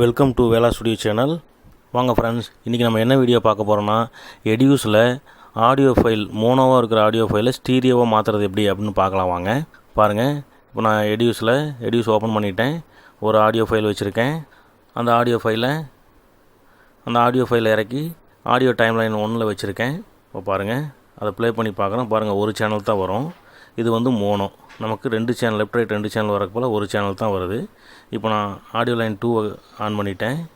Welcome to Vela studio channel வாங்க friends இன்றைக்கி நம்ம என்ன வீடியோ பார்க்க போகிறோன்னா எடியூஸில் ஆடியோ ஃபைல் மோனோவாக இருக்கிற ஆடியோ ஃபைலை ஸ்டீரியோவாக மாற்றுறது எப்படி அப்படின்னு பார்க்கலாம் வாங்க. பாருங்கள் இப்போ நான் எடியூஸில் எடியூஸ் ஓப்பன் பண்ணிட்டேன். ஒரு ஆடியோ ஃபைல் வச்சுருக்கேன். அந்த ஆடியோ ஃபைலை அந்த ஆடியோ ஃபைலை இறக்கி ஆடியோ டைம்லைன் ஒன்றில் வச்சுருக்கேன். இப்போ பாருங்கள் அதை ப்ளே பண்ணி பார்க்குறோம். பாருங்கள் ஒரு சேனல் தான் வரும். இது வந்து மோனோ. நமக்கு ரெண்டு சேனல் லெஃப்ட் ரைட் ரெண்டு சேனல் வரக்கு போல் ஒரு சேனல் தான் வருது. இப்போ நான் ஆடியோ லைன் டூ ஆன் பண்ணிட்டேன்.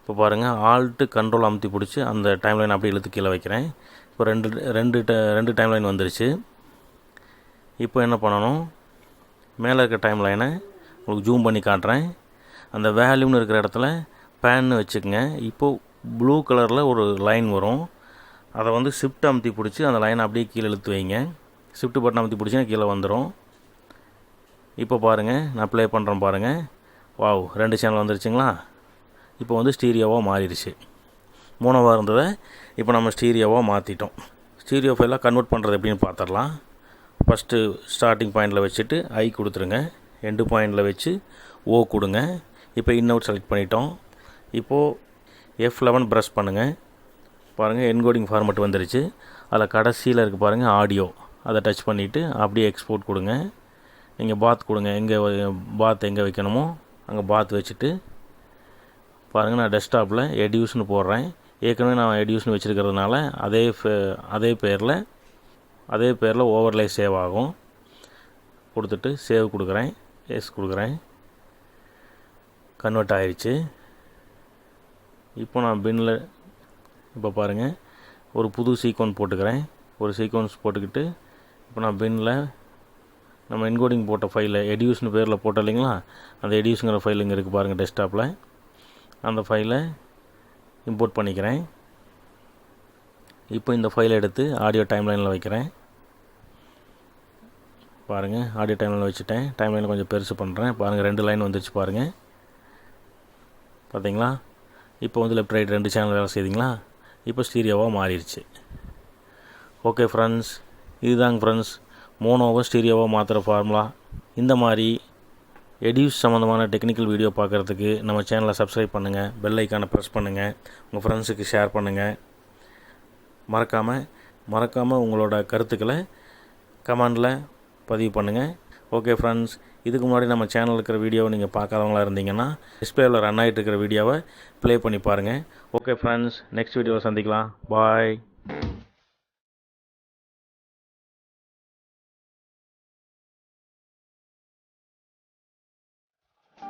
இப்போ பாருங்கள் ஆல்ட்டு கண்ட்ரோல் அமுத்தி பிடிச்சி அந்த டைம் லைன் அப்படியே இழுத்து கீழே வைக்கிறேன். இப்போ ரெண்டு ரெண்டு ட- ரெண்டு டைம் லைன் வந்துருச்சு. இப்போ என்ன பண்ணணும்? மேலே இருக்க டைம் லைனை உங்களுக்கு ஜூம் பண்ணி காட்டுறேன். அந்த வேல்யூம்னு இருக்கிற இடத்துல பேன்னு வச்சுக்கோங்க. இப்போது ப்ளூ கலரில் ஒரு லைன் வரும். அதை வந்து ஷிஃப்ட் அமுத்தி பிடிச்சி அந்த லைனை அப்படியே கீழே இழுத்து வைங்க. ஷிஃப்ட் பட்டன் அமுத்தி பிடிச்சிங்கன்னா கீழே வந்துடும் இப்போ பாருங்கள் நான் ப்ளே பண்ணுறேன் பாருங்கள் வாவ் ரெண்டு சேனல் வந்துருச்சுங்களா? இப்போ வந்து ஸ்டீரியோவாக மாறிடுச்சு. மூணாவாக இருந்ததை இப்போ நம்ம ஸ்டீரியோவாக மாற்றிட்டோம் ஸ்டீரியோ ஃபைலாக கன்வெர்ட் பண்ணுறது எப்படின்னு பார்த்துடலாம் ஃபஸ்ட்டு ஸ்டார்டிங் பாயிண்டில் வச்சுட்டு ஐ கொடுத்துருங்க. எண்டு பாயிண்டில் வச்சு ஓ கொடுங்க. இப்போ இன்னவுட் செலக்ட் பண்ணிட்டோம். இப்போது எஃப் லெவன் ப்ரெஸ் பண்ணுங்கள் பாருங்கள் என்கோடிங் ஃபார்மெட் வந்துருச்சு. அதில் கடைசியில் இருக்குது பாருங்கள் ஆடியோ அதை டச் பண்ணிவிட்டு அப்படியே எக்ஸ்போர்ட் கொடுங்க. நீங்கள் பாத் கொடுங்க. எங்கே பாத் எங்கே வைக்கணுமோ அங்கே பாத் வச்சுட்டு பாருங்கள் நான் டெஸ்க்டாப்பில் எடியூஸ்னு போடுறேன். ஏற்கனவே நான் எடியூஸ்னு வச்சுருக்கிறதுனால அதே ஃபே- அதே பேரில் அதே பேரில் ஓவர்லே சேவ் ஆகும். கொடுத்துட்டு சேவ் கொடுக்குறேன். எஸ் கொடுக்குறேன். கன்வெர்ட் ஆயிடுச்சு இப்போ நான் பின்னில் இப்போ பாருங்கள் ஒரு புது சீக்வன்ஸ் போட்டுக்கிறேன். ஒரு சீக்வன்ஸ் போட்டுக்கிட்டு இப்போ நான் பின்னில் நம்ம என்கோடிங் போட்ட ஃபைலை எடியூஸ்னு பேரில் போட்டோம் இல்லைங்களா? அந்த எடியூஸுங்கிற ஃபைல் இங்கே இருக்குது பாருங்கள் டெஸ்க்டாப்பில் அந்த ஃபைலை இம்போர்ட் பண்ணிக்கிறேன். இப்போ இந்த ஃபைலை எடுத்து ஆடியோ டைம்லைனில் வைக்கிறேன். பாருங்கள் ஆடியோ டைம்லைனில் வச்சுட்டேன். டைம்லைனில் கொஞ்சம் பெருசு பண்ணுறேன் பாருங்கள் ரெண்டு லைன் வந்துருச்சு பாருங்கள் பார்த்தீங்களா? இப்போ வந்து லெஃப்ட் ரைட் ரெண்டு சேனல் வேலை செய்திங்களா இப்போ ஸ்டீரியோவாக மாறிடுச்சு. ஓகே ஃப்ரெண்ட்ஸ் இதுதாங்க ஃப்ரெண்ட்ஸ் மோனோவை ஸ்டீரியோவாக மாற்றுற ஃபார்முலா இந்த மாதிரி எடியூஸ் சம்மந்தமான டெக்னிக்கல் வீடியோ பார்க்குறதுக்கு நம்ம சேனலை சப்ஸ்கிரைப் பண்ணுங்கள் பெல் ஐக்கானை ப்ரெஸ் பண்ணுங்கள் உங்கள் ஃப்ரெண்ட்ஸுக்கு ஷேர் பண்ணுங்கள் மறக்காமல் மறக்காமல் உங்களோட கருத்துக்களை கமெண்டில் பதிவு பண்ணுங்கள் ஓகே ஃப்ரெண்ட்ஸ் இதுக்கு முன்னாடி நம்ம சேனலில் இருக்கிற வீடியோவை நீங்கள் பார்க்காதவங்களா இருந்தீங்கன்னா டிஸ்பிளேவில் ரன் ஆகிட்டு இருக்கிற வீடியோவை ப்ளே பண்ணி பாருங்கள் ஓகே ஃப்ரெண்ட்ஸ் நெக்ஸ்ட் வீடியோவில் சந்திக்கலாம். பாய்